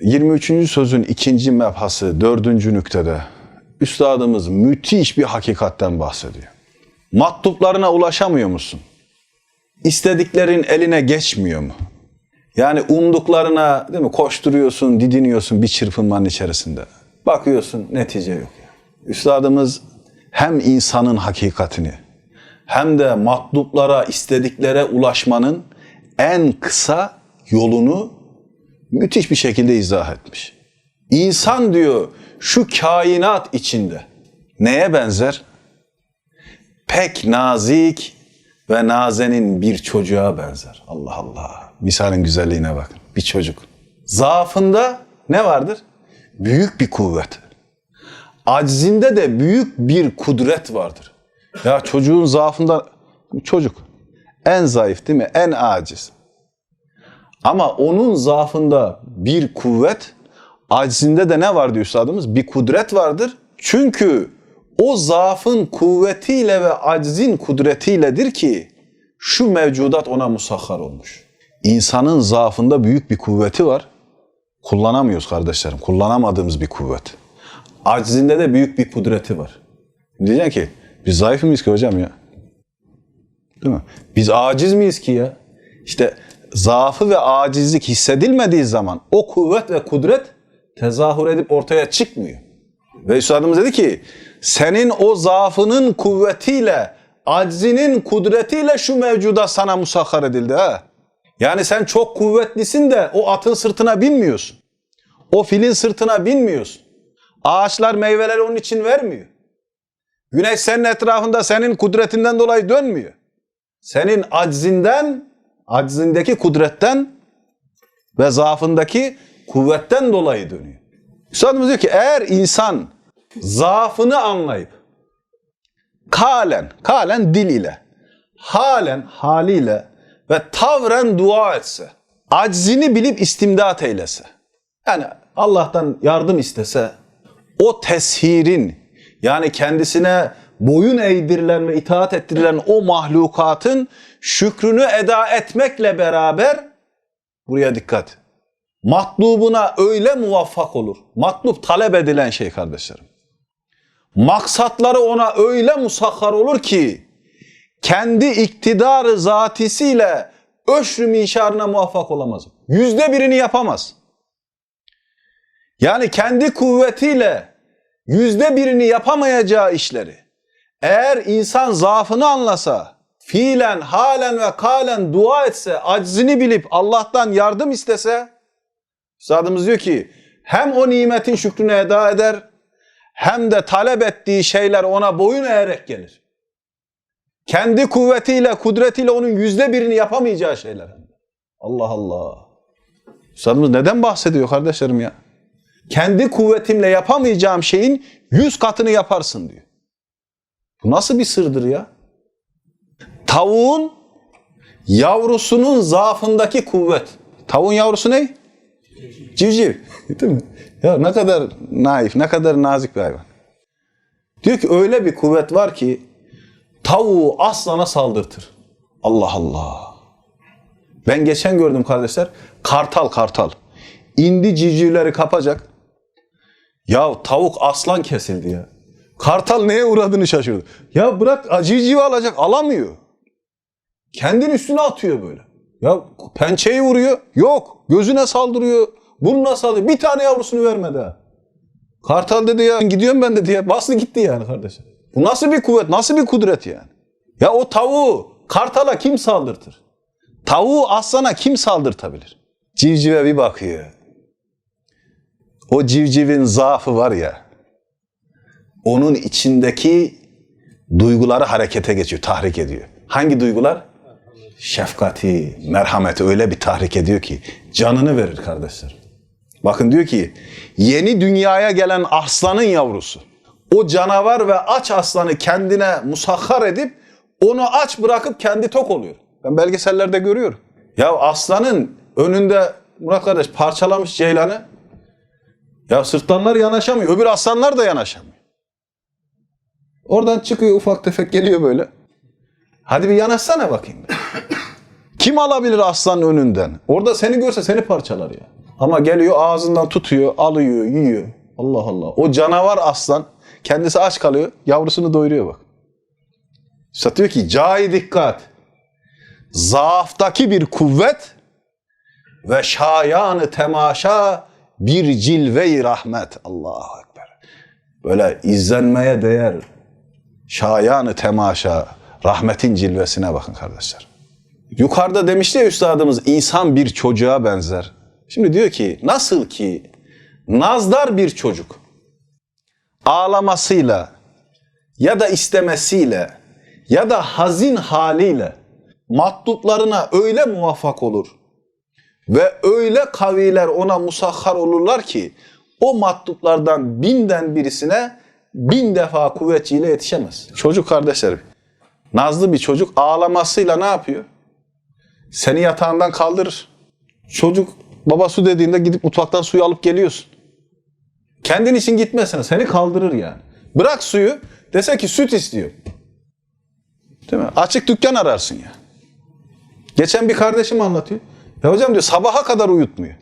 23. sözün ikinci mebhası, dördüncü nüktede üstadımız müthiş bir hakikatten bahsediyor. Matluplarına ulaşamıyor musun? İstediklerin eline geçmiyor mu? Yani umduklarına değil mi koşturuyorsun, didiniyorsun bir çırpınmanın içerisinde. Bakıyorsun netice yok. Üstadımız hem insanın hakikatini hem de matluplara, istediklere ulaşmanın en kısa yolunu müthiş bir şekilde izah etmiş. İnsan diyor şu kainat içinde neye benzer? Pek nazik ve nazenin bir çocuğa benzer. Allah Allah. Misalin güzelliğine bakın. Bir çocuk. Zaafında ne vardır? Büyük bir kuvvet. Aczinde de büyük bir kudret vardır. Ya çocuğun zaafında çocuk en zayıf değil mi? En aciz. Ama onun zaafında bir kuvvet, aczinde de ne var diyor üstadımız? Bir kudret vardır. Çünkü o zaafın kuvvetiyle ve aczin kudretiyledir ki şu mevcudat ona musahhar olmuş. İnsanın zaafında büyük bir kuvveti var. Kullanamıyoruz kardeşlerim. Kullanamadığımız bir kuvvet. Aczinde de büyük bir kudreti var. Diyeceksin ki biz zayıf mıyız ki hocam ya? Değil mi? Biz aciz miyiz ki ya? İşte zaafı ve acizlik hissedilmediği zaman o kuvvet ve kudret tezahür edip ortaya çıkmıyor. Ve Üstadımız dedi ki senin o zaafının kuvvetiyle, aczinin kudretiyle şu mevcuda sana musahhar edildi ha. Yani sen çok kuvvetlisin de o atın sırtına binmiyorsun. O filin sırtına binmiyorsun. Ağaçlar meyveleri onun için vermiyor. Güneş senin etrafında senin kudretinden dolayı dönmüyor. Senin aczinden, aczindeki kudretten ve zaafındaki kuvvetten dolayı dönüyor. Üstadımız diyor ki eğer insan zaafını anlayıp kalen, kalen dil ile, halen haliyle ve tavren dua etse, aczini bilip istimdat eylese, yani Allah'tan yardım istese, o teshirin yani kendisine boyun eğdirilen ve itaat ettirilen o mahlukatın şükrünü eda etmekle beraber buraya dikkat. Matlubuna öyle muvaffak olur. Matlub talep edilen şey kardeşlerim. Maksatları ona öyle musahhar olur ki kendi iktidarı zatisiyle öşrü mişarına muvaffak olamaz. Yüzde birini yapamaz. Yani kendi kuvvetiyle yüzde birini yapamayacağı işleri eğer insan zaafını anlasa, fiilen, halen ve kalen dua etse, aczini bilip Allah'tan yardım istese, Üstadımız diyor ki hem o nimetin şükrünü eda eder hem de talep ettiği şeyler ona boyun eğerek gelir. Kendi kuvvetiyle, kudretiyle onun yüzde birini yapamayacağı şeyler. Allah Allah. Üstadımız neden bahsediyor kardeşlerim ya? Kendi kuvvetimle yapamayacağım şeyin yüz katını yaparsın diyor. Bu nasıl bir sırdır ya? Tavuğun yavrusunun zaafındaki kuvvet. Tavuğun yavrusu ne? Civciv. Değil mi? Ya ne kadar naif, ne kadar nazik bir hayvan. Diyor ki öyle bir kuvvet var ki tavuğu aslana saldırtır. Allah Allah. Ben geçen gördüm kardeşler. Kartal kartal. İndi civcivleri kapacak. Ya tavuk aslan kesildi ya. Kartal neye uğradığını şaşırdı. Ya bırak civcivi alacak alamıyor. Kendini üstüne atıyor böyle. Ya pençeyi vuruyor. Yok. Gözüne saldırıyor. Burnuna saldırıyor. Bir tane yavrusunu vermedi ha. Kartal dedi ya gidiyorum ben dedi ya. Bastı gitti yani kardeşim. Bu nasıl bir kuvvet? Nasıl bir kudret yani? Ya o tavuğu kartala kim saldırtır? Tavuğu aslana kim saldırtabilir? Civcive bir bakıyor. O civcivin zaafı var ya. Onun içindeki duyguları harekete geçiyor, tahrik ediyor. Hangi duygular? Şefkati, merhameti öyle bir tahrik ediyor ki canını verir kardeşler. Bakın diyor ki yeni dünyaya gelen aslanın yavrusu o canavar ve aç aslanı kendine musahhar edip onu aç bırakıp kendi tok oluyor. Ben belgesellerde görüyorum. Ya aslanın önünde Murat kardeş parçalamış ceylanı. Ya sırtlanlar yanaşamıyor. Öbür aslanlar da yanaşamıyor. Oradan çıkıyor ufak tefek geliyor böyle. Hadi bir yanaşsana bakayım. Kim alabilir aslanın önünden? Orada seni görse seni parçalar ya. Ama geliyor ağzından tutuyor, alıyor, yiyor. Allah Allah. O canavar aslan kendisi aç kalıyor, yavrusunu doyuruyor bak. İşte diyor ki cai dikkat. Zaaftaki bir kuvvet ve şayanı temaşa bir cilve-i rahmet. Allahu Ekber. Böyle izlenmeye değer şayanı temaşa rahmetin cilvesine bakın kardeşler. Yukarıda demişti ya üstadımız insan bir çocuğa benzer. Şimdi diyor ki nasıl ki nazdar bir çocuk ağlamasıyla ya da istemesiyle ya da hazin haliyle matluplarına öyle muvaffak olur ve öyle kaviler ona musahhar olurlar ki o matluplardan binden birisine bin defa kuvvetçiyle yetişemez. Çocuk kardeşlerim, nazlı bir çocuk ağlamasıyla ne yapıyor? Seni yatağından kaldırır. Çocuk baba su dediğinde gidip mutfaktan suyu alıp geliyorsun. Kendin için gitmesine seni kaldırır yani. Bırak suyu dese ki süt istiyor. Değil mi? Açık dükkan ararsın ya. Geçen bir kardeşim anlatıyor. Ya hocam diyor sabaha kadar uyutmuyor.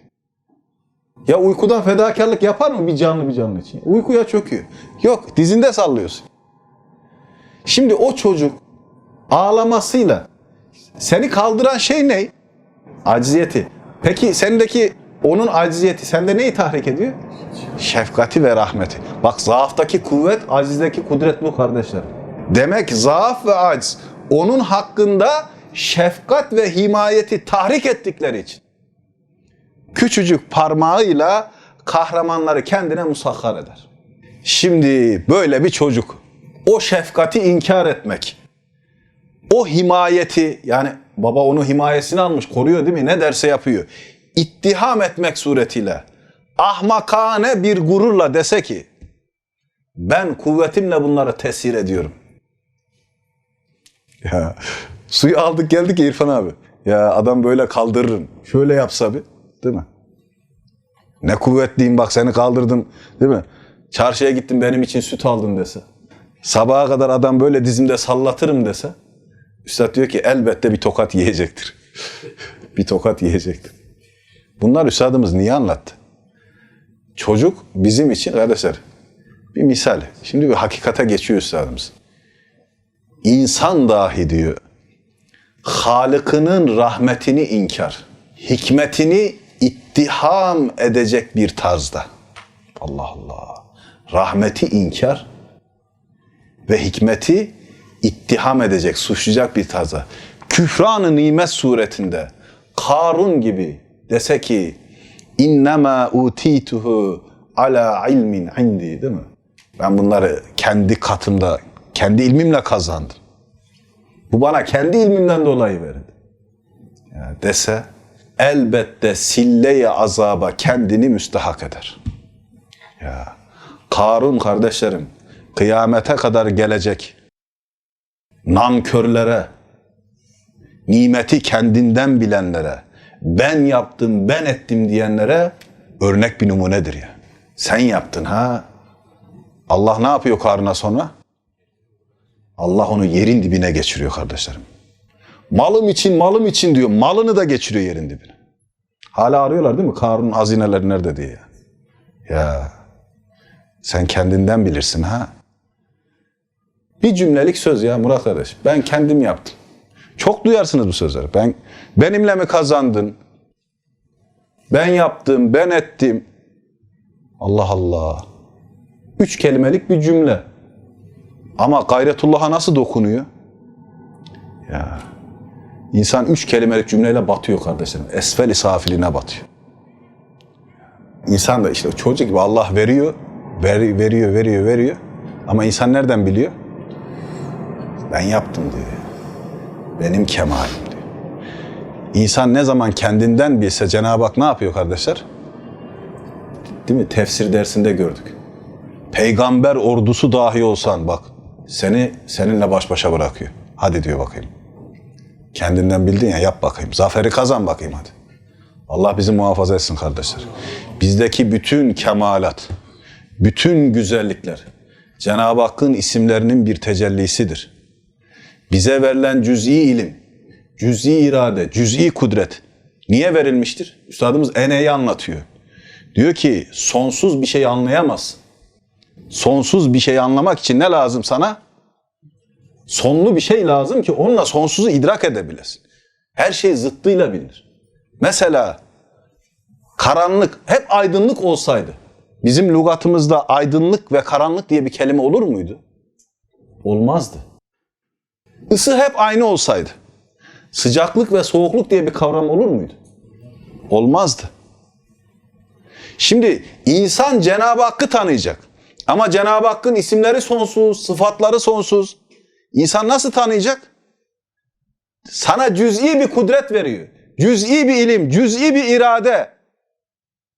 Ya uykudan fedakarlık yapar mı bir canlı bir canlı için? Uykuya çöküyor. Yok dizinde sallıyorsun. Şimdi o çocuk ağlamasıyla seni kaldıran şey ne? Acziyeti. Peki sendeki onun acziyeti sende neyi tahrik ediyor? Şefkati ve rahmeti. Bak zaaftaki kuvvet, acizdeki kudret bu kardeşler. Demek zaaf ve aciz onun hakkında şefkat ve himayeti tahrik ettikleri için. Küçücük parmağıyla kahramanları kendine musahhar eder. Şimdi böyle bir çocuk o şefkati inkar etmek, o himayeti yani baba onu himayesine almış koruyor değil mi? Ne derse yapıyor. İttiham etmek suretiyle ahmakane bir gururla dese ki ben kuvvetimle bunları tesir ediyorum. Ya suyu aldık geldik ya İrfan abi. Ya adam böyle kaldırırım. Şöyle yapsa bir değil mi? Ne kuvvetliyim bak seni kaldırdım değil mi? Çarşıya gittim benim için süt aldın dese. Sabaha kadar adam böyle dizimde sallatırım dese. Üstad diyor ki elbette bir tokat yiyecektir. bir tokat yiyecektir. Bunlar üstadımız niye anlattı? Çocuk bizim için kardeşler bir misal. Şimdi bir hakikate geçiyor üstadımız. İnsan dahi diyor Halık'ının rahmetini inkar, hikmetini ittiham edecek bir tarzda. Allah Allah. Rahmeti inkar ve hikmeti ittiham edecek, suçlayacak bir tarzda. Küfran-ı nimet suretinde Karun gibi dese ki innema utituhu ala ilmin indi değil mi? Ben bunları kendi katımda, kendi ilmimle kazandım. Bu bana kendi ilmimden dolayı verildi. Ya dese elbette silleye azaba kendini müstahak eder. Ya Karun kardeşlerim kıyamete kadar gelecek nankörlere, nimeti kendinden bilenlere, ben yaptım, ben ettim diyenlere örnek bir numunedir ya. Sen yaptın ha. Allah ne yapıyor Karun'a sonra? Allah onu yerin dibine geçiriyor kardeşlerim. Malım için, malım için diyor. Malını da geçiriyor yerin dibine. Hala arıyorlar değil mi? Karun'un hazineleri nerede diye. Ya sen kendinden bilirsin ha. Bir cümlelik söz ya Murat kardeş. Ben kendim yaptım. Çok duyarsınız bu sözleri. Ben benimle mi kazandın? Ben yaptım, ben ettim. Allah Allah. Üç kelimelik bir cümle. Ama gayretullah'a nasıl dokunuyor? Ya. İnsan üç kelimelik cümleyle batıyor kardeşlerim. Esfel-i safiline batıyor. İnsan da işte çocuk gibi Allah veriyor, ver, veriyor, veriyor, veriyor. Ama insan nereden biliyor? Ben yaptım diyor. Benim kemalim diyor. İnsan ne zaman kendinden bilse Cenab-ı Hak ne yapıyor kardeşler? Değil mi? Tefsir dersinde gördük. Peygamber ordusu dahi olsan bak seni seninle baş başa bırakıyor. Hadi diyor bakayım. Kendinden bildin ya yap bakayım. Zaferi kazan bakayım hadi. Allah bizi muhafaza etsin kardeşler. Bizdeki bütün kemalat, bütün güzellikler Cenab-ı Hakk'ın isimlerinin bir tecellisidir. Bize verilen cüz'i ilim, cüz'i irade, cüz'i kudret Niye verilmiştir? Üstadımız Ene'yi anlatıyor. Diyor ki sonsuz bir şey anlayamazsın. Sonsuz bir şey anlamak için ne lazım sana? Sonlu bir şey lazım ki onunla sonsuzu idrak edebilesin. Her şey zıttıyla bilinir. Mesela karanlık hep aydınlık olsaydı bizim lügatımızda aydınlık ve karanlık diye bir kelime olur muydu? Olmazdı. Isı hep aynı olsaydı sıcaklık ve soğukluk diye bir kavram olur muydu? Olmazdı. Şimdi insan Cenab-ı Hakk'ı tanıyacak. Ama Cenab-ı Hakk'ın isimleri sonsuz, sıfatları sonsuz. İnsan nasıl tanıyacak? Sana cüz'i bir kudret veriyor. Cüz'i bir ilim, cüz'i bir irade.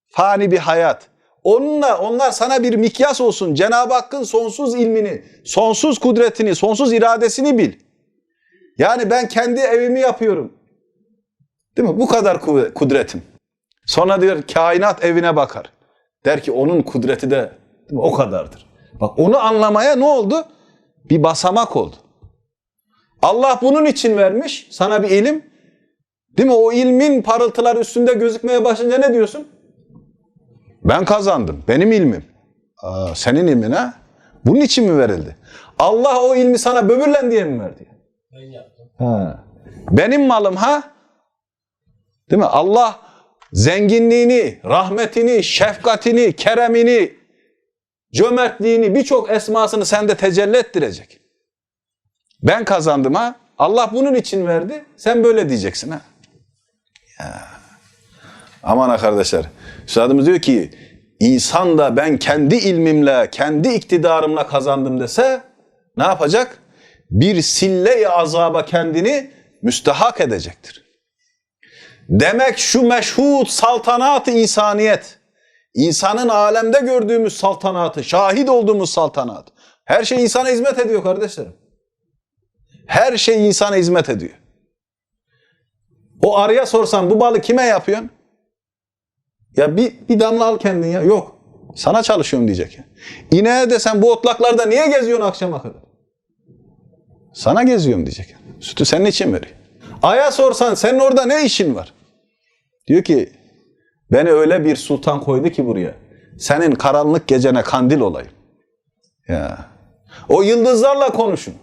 Fani bir hayat. Onunla onlar sana bir mikyas olsun. Cenab-ı Hakk'ın sonsuz ilmini, sonsuz kudretini, sonsuz iradesini bil. Yani ben kendi evimi yapıyorum. Değil mi? Bu kadar kudretim. Sonra diyor kainat evine bakar. Der ki onun kudreti de o kadardır. Bak onu anlamaya ne oldu? Bir basamak oldu. Allah bunun için vermiş sana bir ilim. Değil mi? O ilmin parıltılar üstünde gözükmeye başlayınca ne diyorsun? Ben kazandım. Benim ilmim. Aa, senin ilmin ha? Bunun için mi verildi? Allah o ilmi sana böbürlen diye mi verdi? Ben yaptım. Ha. Benim malım ha? Değil mi? Allah zenginliğini, rahmetini, şefkatini, keremini, cömertliğini, birçok esmasını sende tecelli ettirecek. Ben kazandım ha? Allah bunun için verdi. Sen böyle diyeceksin ha? Ya. Aman arkadaşlar. Üstadımız diyor ki insan da ben kendi ilmimle, kendi iktidarımla kazandım dese ne yapacak? Bir sille-i azaba kendini müstehak edecektir. Demek şu meşhur saltanat-ı insaniyet, insanın alemde gördüğümüz saltanatı, şahit olduğumuz saltanat. Her şey insana hizmet ediyor kardeşlerim. Her şey insana hizmet ediyor. O arıya sorsan bu balı kime yapıyorsun? Ya bir, bir damla al kendin ya. Yok. Sana çalışıyorum diyecek. ya. İneğe desen bu otlaklarda niye geziyorsun akşama kadar? Sana geziyorum diyecek. Sütü senin için veriyor. Aya sorsan senin orada ne işin var? Diyor ki beni öyle bir sultan koydu ki buraya. Senin karanlık gecene kandil olayım. Ya. O yıldızlarla konuşun.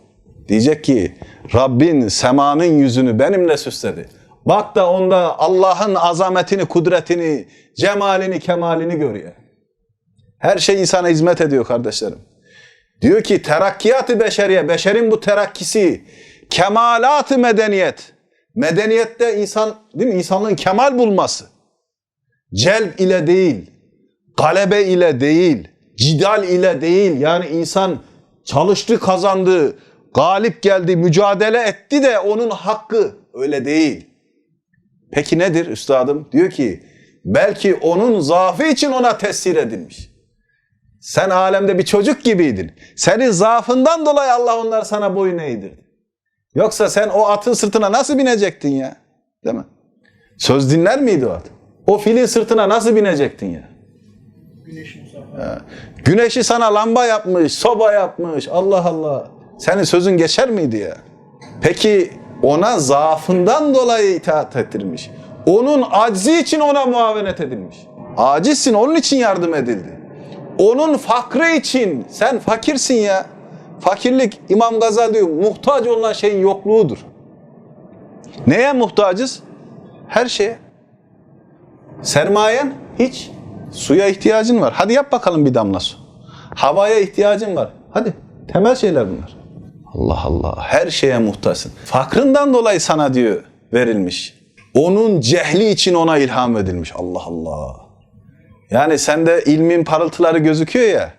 Diyecek ki Rabbin semanın yüzünü benimle süsledi. Bak da onda Allah'ın azametini, kudretini, cemalini, kemalini görüyor. Her şey insana hizmet ediyor kardeşlerim. Diyor ki terakkiyat-ı beşeriye, beşerin bu terakkisi, kemalat-ı medeniyet. Medeniyette insan, değil mi? İnsanlığın kemal bulması. Celb ile değil, galebe ile değil, cidal ile değil. Yani insan çalıştı, kazandı, galip geldi, mücadele etti de onun hakkı öyle değil. Peki nedir üstadım? Diyor ki belki onun zaafı için ona tesir edilmiş. Sen alemde bir çocuk gibiydin. Senin zaafından dolayı Allah onlar sana boyun eğdirdi. Yoksa sen o atın sırtına nasıl binecektin ya? Değil mi? Söz dinler miydi o at? O filin sırtına nasıl binecektin ya? Güneşi sana lamba yapmış, soba yapmış. Allah Allah. Senin sözün geçer miydi ya? Peki ona zaafından dolayı itaat ettirmiş. Onun aczi için ona muavenet edilmiş. Acizsin onun için yardım edildi. Onun fakrı için sen fakirsin ya. Fakirlik İmam Gazali diyor muhtaç olan şeyin yokluğudur. Neye muhtacız? Her şeye. Sermayen hiç. Suya ihtiyacın var. Hadi yap bakalım bir damla su. Havaya ihtiyacın var. Hadi. Temel şeyler bunlar. Allah Allah. Her şeye muhtaçsın. Fakrından dolayı sana diyor verilmiş. Onun cehli için ona ilham edilmiş. Allah Allah. Yani sende ilmin parıltıları gözüküyor ya.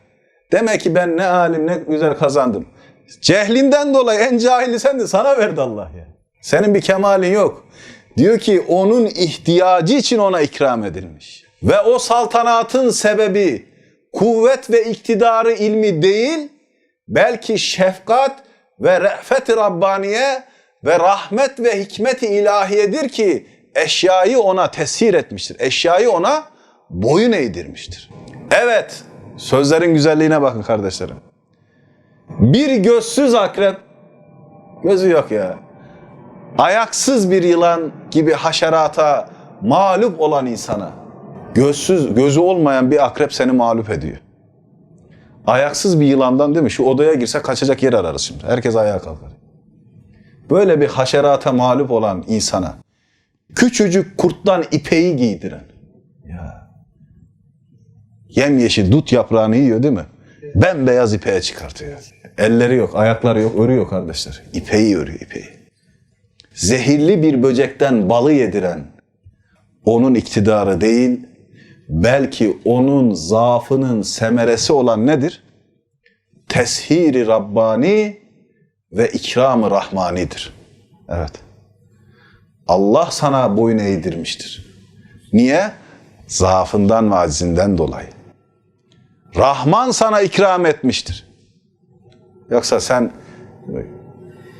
Demek ki ben ne alim ne güzel kazandım. Cehlinden dolayı en cahili sendin. Sana verdi Allah ya. Senin bir kemalin yok. Diyor ki onun ihtiyacı için ona ikram edilmiş. Ve o saltanatın sebebi kuvvet ve iktidarı ilmi değil, belki şefkat ve re'fet-i Rabbaniye ve rahmet ve hikmet-i ilahiyedir ki eşyayı ona tesir etmiştir. Eşyayı ona boyun eğdirmiştir. Evet, sözlerin güzelliğine bakın kardeşlerim. Bir gözsüz akrep, gözü yok ya. Ayaksız bir yılan gibi haşerata mağlup olan insana gözsüz, gözü olmayan bir akrep seni mağlup ediyor. Ayaksız bir yılandan değil mi? Şu odaya girse kaçacak yer ararız şimdi. Herkes ayağa kalkar. Böyle bir haşerata mağlup olan insana küçücük kurttan ipeği giydiren ya yemyeşil dut yaprağını yiyor değil mi? Bembeyaz ipeğe çıkartıyor. Elleri yok, ayakları yok, örüyor kardeşler. İpeği örüyor, ipeği. Zehirli bir böcekten balı yediren onun iktidarı değil, belki onun zaafının semeresi olan nedir? Teshiri Rabbani ve ikram-ı Rahmani'dir. Evet. Allah sana boyun eğdirmiştir. Niye? Zaafından ve acizinden dolayı. Rahman sana ikram etmiştir. Yoksa sen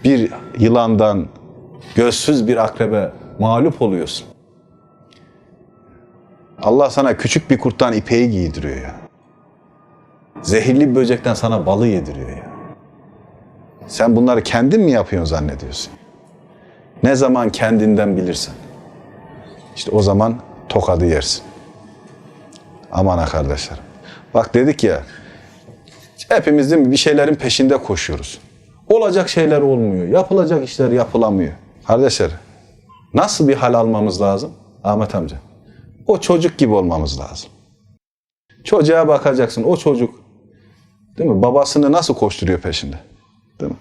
bir yılandan, gözsüz bir akrebe mağlup oluyorsun. Allah sana küçük bir kurttan ipeği giydiriyor ya. Zehirli bir böcekten sana balı yediriyor ya. Sen bunları kendin mi yapıyorsun zannediyorsun? Ne zaman kendinden bilirsen. İşte o zaman tokadı yersin. Aman ha kardeşlerim. Bak dedik ya, hepimiz değil mi bir şeylerin peşinde koşuyoruz. Olacak şeyler olmuyor, yapılacak işler yapılamıyor. Kardeşler, nasıl bir hal almamız lazım? Ahmet amca. O çocuk gibi olmamız lazım. Çocuğa bakacaksın, o çocuk değil mi? Babasını nasıl koşturuyor peşinde? Değil mi?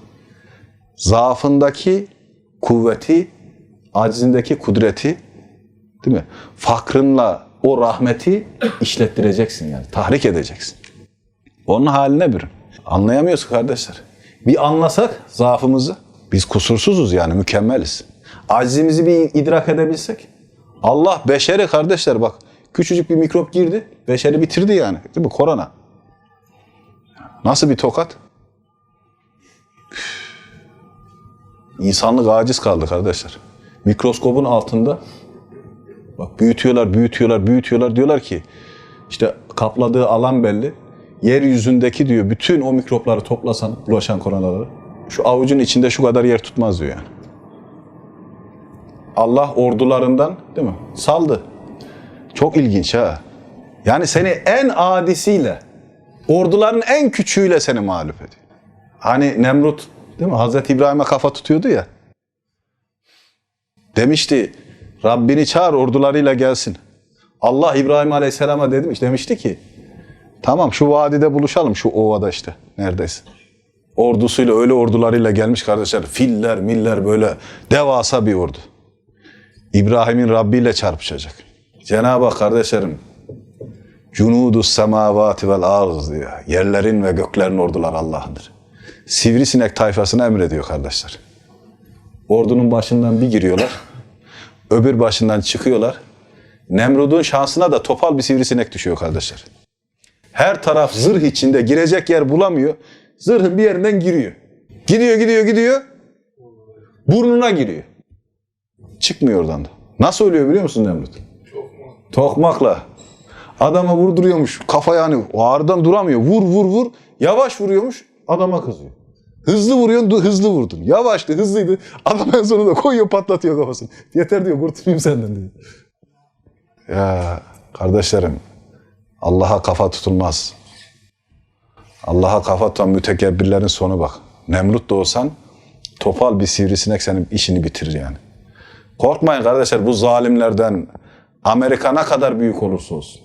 Zaafındaki kuvveti, acizindeki kudreti, değil mi? Fakrınla o rahmeti işlettireceksin yani, tahrik edeceksin. Onun haline bir. Anlayamıyoruz kardeşler. Bir anlasak zaafımızı, biz kusursuzuz yani, mükemmeliz. Acizimizi bir idrak edebilsek, Allah beşeri kardeşler bak, küçücük bir mikrop girdi, beşeri bitirdi yani, değil mi? Korona. Nasıl bir tokat? İnsanlık aciz kaldı kardeşler. Mikroskopun altında bak büyütüyorlar, büyütüyorlar, büyütüyorlar. Diyorlar ki işte kapladığı alan belli. Yeryüzündeki diyor bütün o mikropları toplasan bulaşan koronaları şu avucun içinde şu kadar yer tutmaz diyor yani. Allah ordularından değil mi? Saldı. Çok ilginç ha. Yani seni en adisiyle, orduların en küçüğüyle seni mağlup ediyor. Hani Nemrut değil mi? Hazreti İbrahim'e kafa tutuyordu ya. Demişti Rabbini çağır ordularıyla gelsin. Allah İbrahim Aleyhisselam'a demiş, demişti ki tamam şu vadide buluşalım şu ovada işte neredeyse. Ordusuyla öyle ordularıyla gelmiş kardeşler. Filler, miller böyle devasa bir ordu. İbrahim'in Rabbi ile çarpışacak. Cenab-ı Hak kardeşlerim Cunudus semavati vel arz diyor. Yerlerin ve göklerin orduları Allah'ındır. Sivrisinek tayfasına emrediyor kardeşler. Ordunun başından bir giriyorlar. Öbür başından çıkıyorlar. Nemrud'un şansına da topal bir sivrisinek düşüyor kardeşler. Her taraf zırh içinde girecek yer bulamıyor. Zırhın bir yerinden giriyor. Gidiyor, gidiyor, gidiyor. Burnuna giriyor. Çıkmıyor oradan da. Nasıl ölüyor biliyor musun Nemrut? Tokmakla. Adama vurduruyormuş. Kafa yani ağrıdan duramıyor. Vur vur vur. Yavaş vuruyormuş. Adama kızıyor. Hızlı vuruyorsun, hızlı vurdun. Yavaştı, hızlıydı. Adam en sonunda koyuyor, patlatıyor kafasını. Yeter diyor, kurtulayım senden diyor. Ya kardeşlerim, Allah'a kafa tutulmaz. Allah'a kafa tutan mütekebbirlerin sonu bak. Nemrut da olsan topal bir sivrisinek senin işini bitirir yani. Korkmayın kardeşler bu zalimlerden Amerika ne kadar büyük olursa olsun.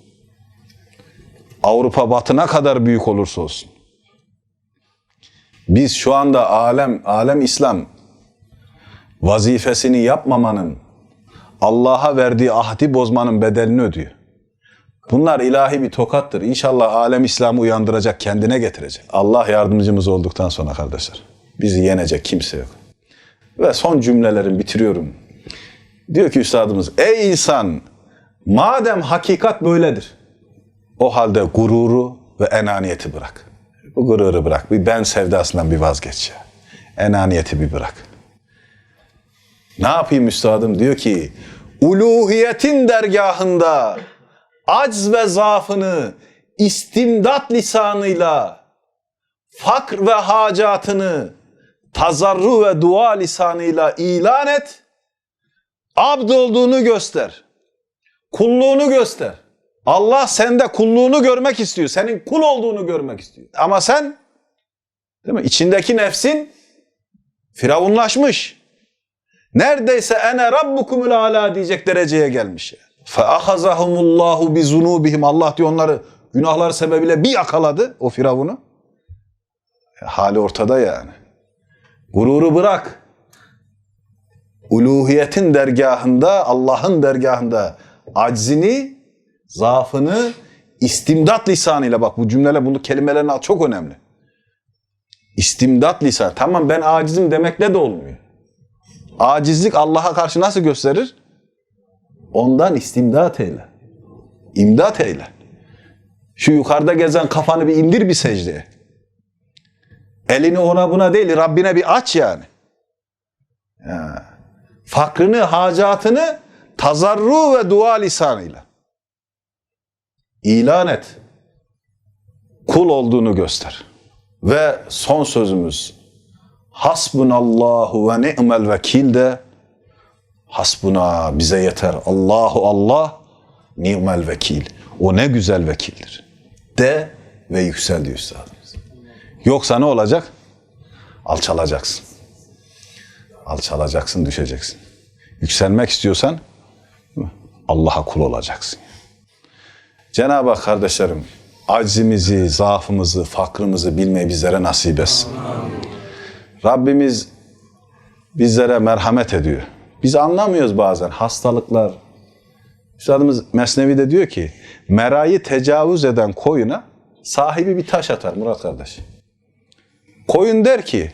Avrupa batına kadar büyük olursa olsun. Biz şu anda alem, alem İslam vazifesini yapmamanın, Allah'a verdiği ahdi bozmanın bedelini ödüyor. Bunlar ilahi bir tokattır. İnşallah alem İslam'ı uyandıracak, kendine getirecek. Allah yardımcımız olduktan sonra kardeşler, bizi yenecek kimse yok. Ve son cümlelerin bitiriyorum. Diyor ki üstadımız, ey insan, madem hakikat böyledir, o halde gururu ve enaniyeti bırak. Bu gururu bırak. Bir ben sevdasından bir vazgeç ya. Enaniyeti bir bırak. Ne yapayım üstadım? Diyor ki uluhiyetin dergahında acz ve zaafını istimdat lisanıyla fakr ve hacatını tazarru ve dua lisanıyla ilan et. Abd olduğunu göster. Kulluğunu göster. Allah sende kulluğunu görmek istiyor. Senin kul olduğunu görmek istiyor. Ama sen değil mi? İçindeki nefsin firavunlaşmış. Neredeyse ene rabbukumul ala diyecek dereceye gelmiş. Fe ahazahumullahu bi zunubihim. Allah diyor onları günahlar sebebiyle bir yakaladı o firavunu. Hali ortada yani. Gururu bırak. Uluhiyetin dergahında, Allah'ın dergahında aczini, zaafını istimdat lisanıyla bak bu cümleler, bu kelimelerin çok önemli. İstimdat lisan. Tamam ben acizim demekle de olmuyor. Acizlik Allah'a karşı nasıl gösterir? Ondan istimdat eyle. İmdat eyle. Şu yukarıda gezen kafanı bir indir bir secdeye. Elini ona buna değil Rabbine bir aç yani. Ya. Fakrını, hacatını tazarru ve dua lisanıyla. İlan et. Kul olduğunu göster. Ve son sözümüz Hasbunallahu ve ni'mel vekil de hasbuna bize yeter. Allahu Allah ni'mel vekil. O ne güzel vekildir. De ve yüksel diyor üstadımız. Yoksa ne olacak? Alçalacaksın. Alçalacaksın, düşeceksin. Yükselmek istiyorsan Allah'a kul olacaksın. Cenab-ı Hak kardeşlerim aczimizi, zaafımızı, fakrımızı bilmeyi bizlere nasip etsin. Rabbimiz bizlere merhamet ediyor. Biz anlamıyoruz bazen hastalıklar. Üstadımız Mesnevi'de diyor ki merayı tecavüz eden koyuna sahibi bir taş atar Murat kardeş. Koyun der ki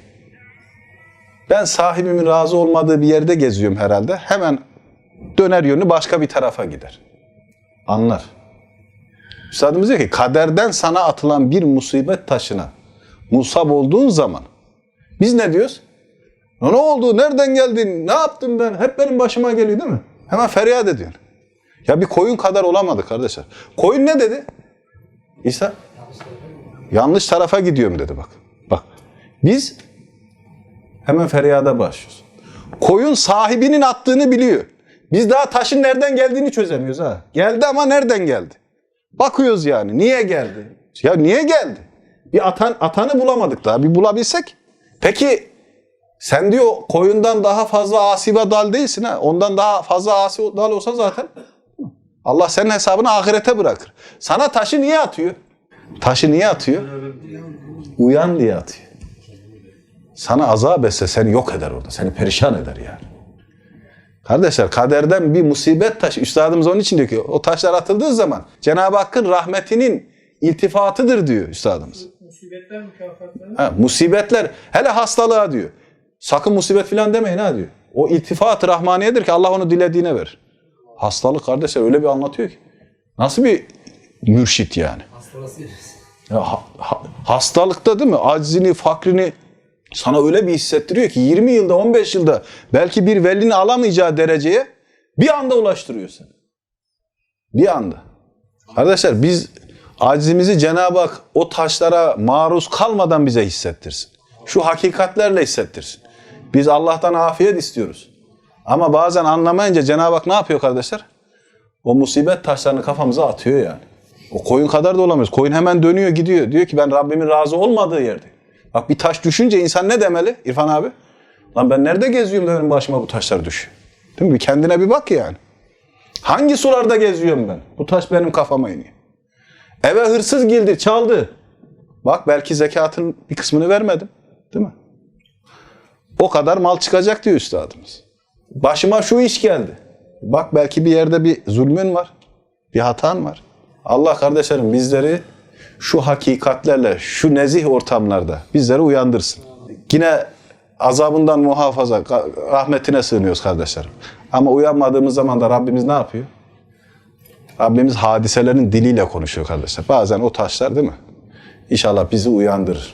ben sahibimin razı olmadığı bir yerde geziyorum herhalde. Hemen döner yönü başka bir tarafa gider. Anlar. Üstadımız diyor ki kaderden sana atılan bir musibet taşına musab olduğun zaman biz ne diyoruz? "Ya Ne oldu? Nereden geldin? Ne yaptım ben? Hep benim başıma geliyor değil mi? Hemen feryat ediyorsun. Ya bir koyun kadar olamadı kardeşler. Koyun ne dedi? İsa yanlış tarafa gidiyorum dedi bak. Bak biz hemen feryada başlıyoruz. Koyun sahibinin attığını biliyor. Biz daha taşın nereden geldiğini çözemiyoruz ha. Geldi ama nereden geldi? Bakıyoruz yani. Niye geldi? Ya niye geldi? Bir atan atanı bulamadık daha. Bir bulabilsek. Peki sen diyor koyundan daha fazla asi ve dal değilsin ha. Ondan daha fazla asi dal olsa zaten Allah senin hesabını ahirete bırakır. Sana taşı niye atıyor? Taşı niye atıyor? Uyan diye atıyor. Sana azap etse seni yok eder orada. Seni perişan eder yani. Kardeşler kaderden bir musibet taşı. Üstadımız onun için diyor ki o taşlar atıldığı zaman Cenab-ı Hakk'ın rahmetinin iltifatıdır diyor üstadımız. Musibetler mükafatları. Ha, musibetler hele hastalığa diyor. Sakın musibet falan demeyin ha diyor. O iltifat rahmaniyedir ki Allah onu dilediğine verir. Hastalık kardeşler öyle bir anlatıyor ki. Nasıl bir mürşit yani. Ya, ha- ha- hastalıkta değil mi? Aczini, fakrini sana öyle bir hissettiriyor ki 20 yılda, 15 yılda belki bir velinin alamayacağı dereceye bir anda ulaştırıyor seni. Bir anda. Arkadaşlar biz acizimizi Cenab-ı Hak o taşlara maruz kalmadan bize hissettirsin. Şu hakikatlerle hissettirsin. Biz Allah'tan afiyet istiyoruz. Ama bazen anlamayınca Cenab-ı Hak ne yapıyor kardeşler? O musibet taşlarını kafamıza atıyor yani. O koyun kadar da olamıyoruz. Koyun hemen dönüyor gidiyor. Diyor ki ben Rabbimin razı olmadığı yerde. Bak bir taş düşünce insan ne demeli İrfan abi? Lan ben nerede geziyorum da benim başıma bu taşlar düşüyor. Değil mi? Bir kendine bir bak yani. Hangi sularda geziyorum ben? Bu taş benim kafama iniyor. Eve hırsız girdi, çaldı. Bak belki zekatın bir kısmını vermedim. Değil mi? O kadar mal çıkacak diyor üstadımız. Başıma şu iş geldi. Bak belki bir yerde bir zulmün var. Bir hatan var. Allah kardeşlerim bizleri şu hakikatlerle, şu nezih ortamlarda bizleri uyandırsın. Yine azabından muhafaza, rahmetine sığınıyoruz kardeşlerim. Ama uyanmadığımız zaman da Rabbimiz ne yapıyor? Rabbimiz hadiselerin diliyle konuşuyor kardeşler. Bazen o taşlar değil mi? İnşallah bizi uyandırır.